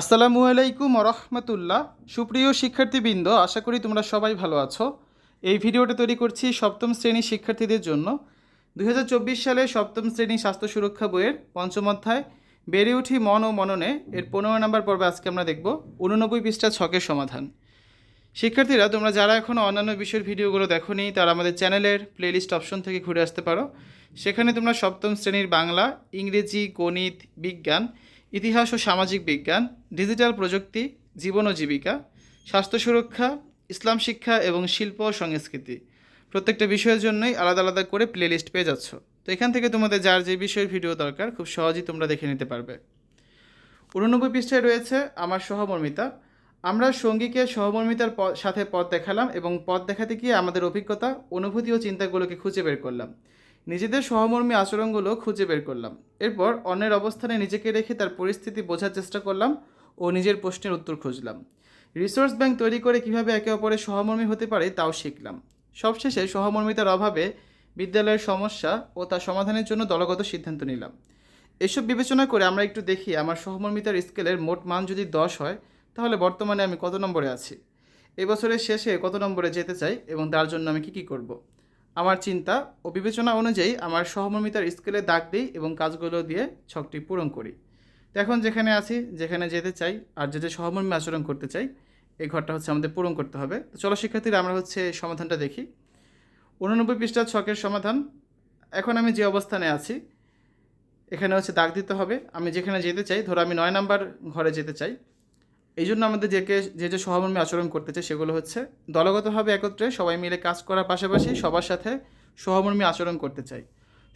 আসসালামু আলাইকুম রহমতুল্লাহ। সুপ্রিয় শিক্ষার্থীবৃন্দ, আশা করি তোমরা সবাই ভালো আছো। এই ভিডিওটা তৈরি করছি সপ্তম শ্রেণির শিক্ষার্থীদের জন্য। দু হাজার চব্বিশ সালে সপ্তম শ্রেণি স্বাস্থ্য সুরক্ষা বইয়ের পঞ্চম অধ্যায়, বেড়ে উঠি মন ও মননে। এর পনেরো নম্বর পর্বে আজকে আমরা দেখব উননব্বই পৃষ্ঠা ছকের সমাধান। শিক্ষার্থীরা, তোমরা যারা এখনও অন্যান্য বিষয়ের ভিডিওগুলো দেখোনি, তারা আমাদের চ্যানেলের প্লেলিস্ট অপশন থেকে ঘুরে আসতে পারো। সেখানে তোমরা সপ্তম শ্রেণির বাংলা, ইংরেজি, গণিত, বিজ্ঞান ইতিহাস ও সামাজিক বিজ্ঞান, ডিজিটাল প্রযুক্তি, জীবন ও জীবিকা, স্বাস্থ্য সুরক্ষা, ইসলাম শিক্ষা এবং শিল্প ও সংস্কৃতি। প্রত্যেকটা বিষয়ের জন্যই আলাদা আলাদা করে প্লেলিস্ট পেয়ে যাচ্ছ। তো এখান থেকে তোমাদের যার যে বিষয়ের ভিডিও দরকার, খুব সহজেই তোমরা দেখে নিতে পারবে। উননব্বই পৃষ্ঠায় রয়েছে আমার সহমর্মিতা। আমরা সঙ্গীকে সহমর্মিতার সাথে পথ দেখালাম এবং পথ দেখাতে গিয়ে আমাদের অভিজ্ঞতা, অনুভূতি ও চিন্তাগুলোকে খুঁজে বের করলাম। নিজেদের সহমর্মী আচরণগুলো খুঁজে বের করলাম। এরপর অন্যের অবস্থানে নিজেকে রেখে তার পরিস্থিতি বোঝার চেষ্টা করলাম ও নিজের প্রশ্নের উত্তর খুঁজলাম। রিসোর্স ব্যাংক তৈরি করে কীভাবে একে অপরের সহমর্মী হতে পারে তাও শিখলাম। সবশেষে সহমর্মিতার অভাবে বিদ্যালয়ের সমস্যা ও তার সমাধানের জন্য দলগত সিদ্ধান্ত নিলাম। এসব বিবেচনা করে আমরা একটু দেখি আমার সহমর্মিতার স্কেলের মোট মান যদি দশ হয়, তাহলে বর্তমানে আমি কত নম্বরে আছি? এবছরের শেষে কত নম্বরে যেতে চাই এবং তার জন্য আমি কী কী করব। আমার চিন্তা ও বিবেচনা অনুযায়ী আমার সহমর্মিতার স্কেলে দাগ দিই এবং কাজগুলো দিয়ে ছকটি পূরণ করি। তো এখন যেখানে আছি, যেখানে যেতে চাই আর যে যে সহমর্মী আচরণ করতে চাই, এই ঘরটা হচ্ছে আমাদের পূরণ করতে হবে। তো চলো শিক্ষার্থীরা, আমরা হচ্ছে সমাধানটা দেখি। উননব্বই পৃষ্ঠার ছকের সমাধান। এখন আমি যে অবস্থানে আছি, এখানে হচ্ছে দাগ দিতে হবে। আমি যেখানে যেতে চাই, ধরো আমি নয় নাম্বার ঘরে যেতে চাই এই জন্য আমাদের যে কে, যে যে সহমর্মী আচরণ করতে চাই সেগুলো হচ্ছে দলগতভাবে একত্রে সবাই মিলে কাজ করার পাশাপাশি সবার সাথে সহমর্মী আচরণ করতে চাই।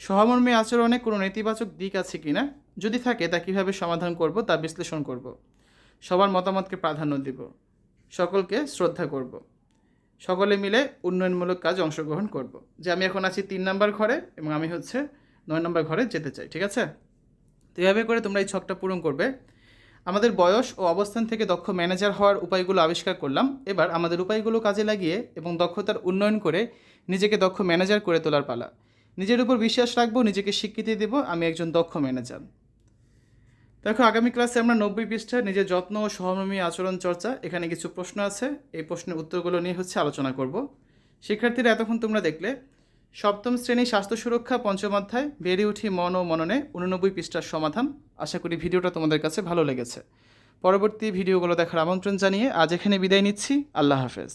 সহমর্মী আচরণে কোনো নেতিবাচক দিক আছে কি না? যদি থাকে, তা কীভাবে সমাধান করব, তা বিশ্লেষণ করব। সবার মতামতকে প্রাধান্য দিব। সকলকে শ্রদ্ধা করব। সকলে মিলে উন্নয়নমূলক কাজ অংশগ্রহণ করব। যে আমি এখন আছি তিন নাম্বার ঘরে এবং আমি হচ্ছে নয় নম্বর ঘরে যেতে চাই, ঠিক আছে? তো এভাবে করে তোমরা এই ছকটা পূরণ করবে। আমাদের বয়স ও অবস্থান থেকে দক্ষ ম্যানেজার হওয়ার উপায়গুলো আবিষ্কার করলাম। এবার আমাদের উপায়গুলো কাজে লাগিয়ে এবং দক্ষতার উন্নয়ন করে নিজেকে দক্ষ ম্যানেজার করে তোলার পালা। নিজের উপর বিশ্বাস রাখব, নিজেকে স্বীকৃতি দেব, আমি একজন দক্ষ ম্যানেজার। দেখো, আগামী ক্লাসে আমরা নব্বই পৃষ্ঠা নিজের যত্ন ও সহমর্মী আচরণ চর্চা, এখানে কিছু প্রশ্ন আছে। এই প্রশ্নের উত্তরগুলো নিয়ে হচ্ছে আলোচনা করব। শিক্ষার্থীরা এতক্ষণ তোমরা দেখলে সপ্তম শ্রেণি স্বাস্থ্য সুরক্ষা পঞ্চম অধ্যায়, বেড়ে উঠি মন ও মননে, উননব্বই পৃষ্ঠার সমাধান। আশা করি ভিডিওটা তোমাদের কাছে ভালো লেগেছে। পরবর্তী ভিডিওগুলো দেখার আমন্ত্রণ জানিয়ে আজ এখানে বিদায় নিচ্ছি। আল্লাহ হাফেজ।